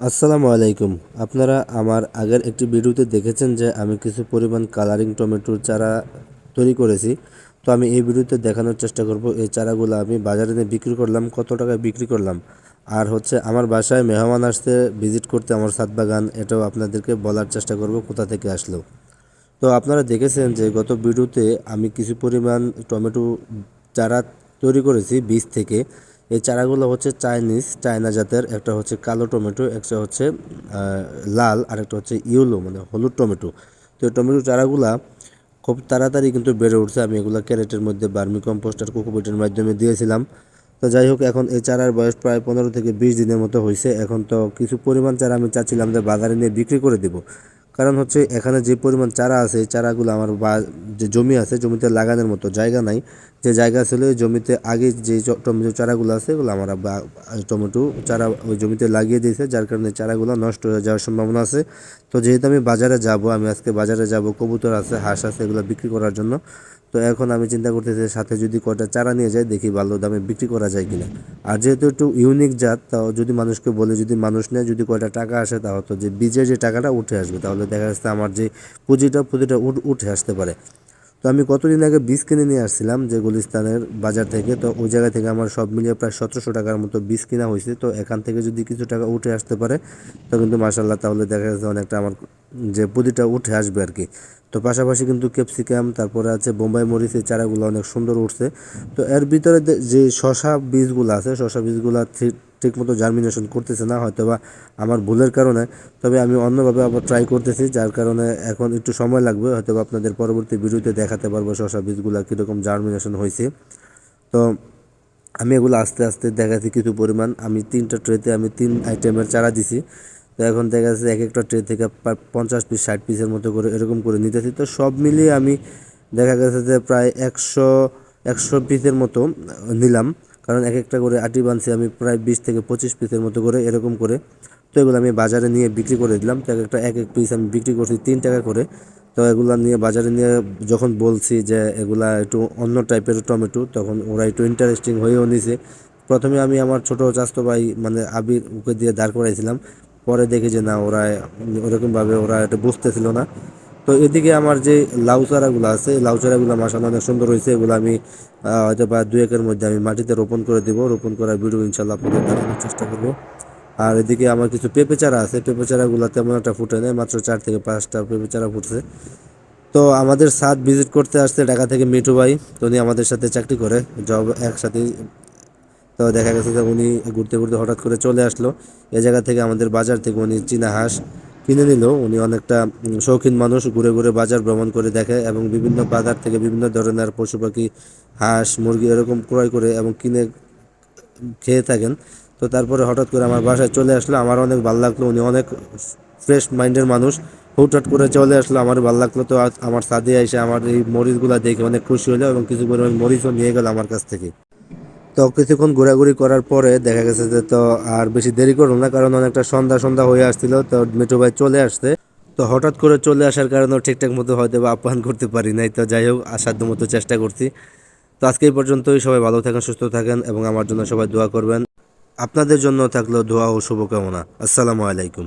আসসালামু আলাইকুম। আপনারা আমার আগের একটি ভিডিওতে দেখেছেন যে আমি কিছু পরিমাণ কালারিং টমেটোর চারা তৈরি করেছি। তো আমি এই ভিডিওতে দেখানোর চেষ্টা করব, এই চারাগুলো আমি বাজারে নিয়ে বিক্রি করলাম, কত টাকায় বিক্রি করলাম। আর হচ্ছে আমার বাসায় মেহমান আসতে ভিজিট করতে আমার সাত বাগান, এটাও আপনাদেরকে বলার চেষ্টা করব কোথা থেকে আসলো। তো আপনারা দেখেছেন যে গত ভিডিওতে আমি কিছু পরিমাণ টমেটো চারা তৈরি করেছি বীজ থেকে। এই চারাগুলো হচ্ছে চাইনিজ, চায়না জাতের। একটা হচ্ছে কালো টমেটো, একটা হচ্ছে লাল, আর একটা হচ্ছে ইয়েলো মানে হলুদ টমেটো। তো এই টমেটো চারাগুলা খুব তাড়াতাড়ি কিন্তু বেড়ে উঠছে। আমি এগুলো ক্যারেটের মধ্যে বার্মি কম্পোস্ট আর কোকোপিটের মাধ্যমে দিয়েছিলাম। তো যাই হোক, এখন এই চারার বয়স প্রায় পনেরো থেকে বিশ দিনের মতো হয়েছে এখন তো কিছু পরিমাণ চারা আমি চাচ্ছিলাম যে বাজারে নিয়ে বিক্রি করে দিব। কারণ হচ্ছে এখানে যে পরিমাণ চারা আছে, চারাগুলো আমার বা, যে জমি আছে, জমিতে লাগানোর মতো জায়গা নাই। যে জায়গা ছিল ওই জমিতে আগে যে টমেটো চারাগুলো আছে এগুলো আমার টমেটো চারা ওই জমিতে লাগিয়ে দিয়েছে, যার কারণে চারাগুলো নষ্ট হয়ে যাওয়ার সম্ভাবনা আছে। তো যেহেতু আমি বাজারে যাব, আমি আজকে বাজারে যাব, কবুতর আছে, হাঁস আছে, এগুলো বিক্রি করার জন্য। তো এখন আমি চিন্তা করতেছি, সাথে যদি কটা চারা নিয়ে যাই, দেখি ভালো দামে বিক্রি করা যায় কিনা। আর যেহেতু একটু ইউনিক জাত, তাও যদি মানুষকে বলে, যদি মানুষ নেয়, যদি কয়টা টাকা আসে তাহলে তো যে বীজের যে টাকাটা উঠে আসবে, তাহলে দেখা যাচ্ছে আমার যে পুঁজিটা পুঁজিটা উঠ- আসতে পারে। তো আমি কতদিন আগে বীজ কিনে নিয়ে আসছিলাম যে গুলিস্তানের বাজার থেকে, তো ওই জায়গা থেকে আমার সব মিলিয়ে প্রায় সতেরোশো টাকার মতো বীজ কিনা হয়েছে। তো এখান থেকে যদি কিছু টাকা উঠে আসতে পারে, তো কিন্তু মাসাল্লাহ তাহলে দেখা যাচ্ছে অনেকটা আমার যে পুঁজিটা উঠে আসবে আর কি। তো পাশাপাশি কিন্তু ক্যাপসিকাম, তারপরে আছে বোম্বাই মরিচ, এই চারাগুলো অনেক সুন্দর উঠছে। তো এর ভিতরে যে শশা বীজগুলো আছে শশা বীজগুলো ঠিক ঠিকমতো জার্মিনেশন করতেছে না হয়তো বা আমার ভুলের কারণে। তবে আমি অন্যভাবে আবার ট্রাই করতেছি, যার কারণে এখন একটু সময় লাগবে হয়তো বা আপনাদের পরবর্তী ভিডিওতে দেখাতে পারব শশা বীজগুলো কীরকম জার্মিনেশন হয়েছে। তো আমি এগুলো আস্তে আস্তে দেখাচ্ছি কিছু পরিমাণ। আমি তিনটা ট্রেতে আমি তিন আইটেমের চারা দিছি। তো এখন দেখা যাচ্ছে এক একটা ট্রে থেকে পঞ্চাশ পিস ষাট পিসের মতো করে এরকম করে নিতেছি। তো সব মিলিয়ে আমি দেখা গেছে যে প্রায় একশো একশো পিসের মতো নিলাম। কারণ এক একটা করে আটি বানছি আমি প্রায় বিশ থেকে পঁচিশ পিসের মতো করে এরকম করে। তো এগুলো আমি বাজারে নিয়ে বিক্রি করে দিলাম। তো এক একটা এক এক পিস আমি বিক্রি করছি তিন টাকা করে। তো এগুলো নিয়ে বাজারে নিয়ে যখন বলছি যে এগুলা একটু অন্য টাইপের টমেটো, তখন ওরা একটু ইন্টারেস্টিং হয়েও নিছে। প্রথমে আমি আমার ছোটো চাস্তো ভাই মানে আবির ওকে দিয়ে দাঁড় করাইছিলাম। পরে দেখি যে না, ওরা ওরকমভাবে ওরা এটা বুঝতেছিল না। তো এদিকে আমার যে লাউ চারাগুলো আছে লাউ চারাগুলো মাসাল্লাহ অনেক সুন্দর হয়েছে। এগুলো আমি হয়তো বা দুই একের মধ্যে আমি মাটিতে রোপণ করে দেবো। রোপণ করার ভিডিও ইনশাল্লাহ আপনাদের দেখানোর চেষ্টা করব। আর এদিকে আমার কিছু পেঁপে চারা আছে। পেঁপে চারাগুলো তেমন একটা ফুটে নেই, মাত্র চার থেকে পাঁচটা পেঁপে চারা ফুটছে। তো আমাদের সাথ ভিজিট করতে আসছে ঢাকা থেকে মিঠু ভাই। তো উনি আমাদের সাথে চাকরি করে জব একসাথে তো দেখা গেছে যে উনি ঘুরতে ঘুরতে হঠাৎ করে চলে আসলো। এ জায়গা থেকে আমাদের বাজার থেকে উনি চীনা হাঁস কিনে নিল। উনি অনেকটা শৌখিন মানুষ, ঘুরে ঘুরে বাজার ভ্রমণ করে দেখে এবং বিভিন্ন বাজার থেকে বিভিন্ন ধরনের পশু পাখি, হাঁস, মুরগি এরকম ক্রয় করে এবং কিনে খেয়ে থাকেন। তো তারপরে হঠাৎ করে আমার বাসায় চলে আসলো। আমার অনেক ভালো লাগল। উনি অনেক ফ্রেশ মাইন্ডের মানুষ। হুটহাট করে চলে আসলো। আমার ভালো লাগল তো আমার সাথে এসে আমার এই মরিচগুলো দেখে অনেক খুশি হলো এবং কিছু পরিমাণ মরিচও নিয়ে গেল আমার কাছ থেকে। তো কিছুক্ষণ ঘোরাঘুরি করার পরে দেখা গেছে যে তো আর বেশি দেরি করল না, কারণ অনেকটা সন্ধ্যা সন্ধ্যা হয়ে আসছিল, তো মিঠু ভাই চলে আসছে। তো হঠাৎ করে চলে আসার কারণে ঠিকঠাক মতো হয়তো বা আপ্যায়ন করতে পারি নাই, তো যাই হোক, আসাধ্য মতো চেষ্টা করছি। তো আজকে এই পর্যন্তই, সবাই ভালো থাকেন, সুস্থ থাকেন এবং আমার জন্য সবাই দোয়া করবেন। আপনাদের জন্য থাকল দোয়া ও শুভকামনা। আসসালামু আলাইকুম।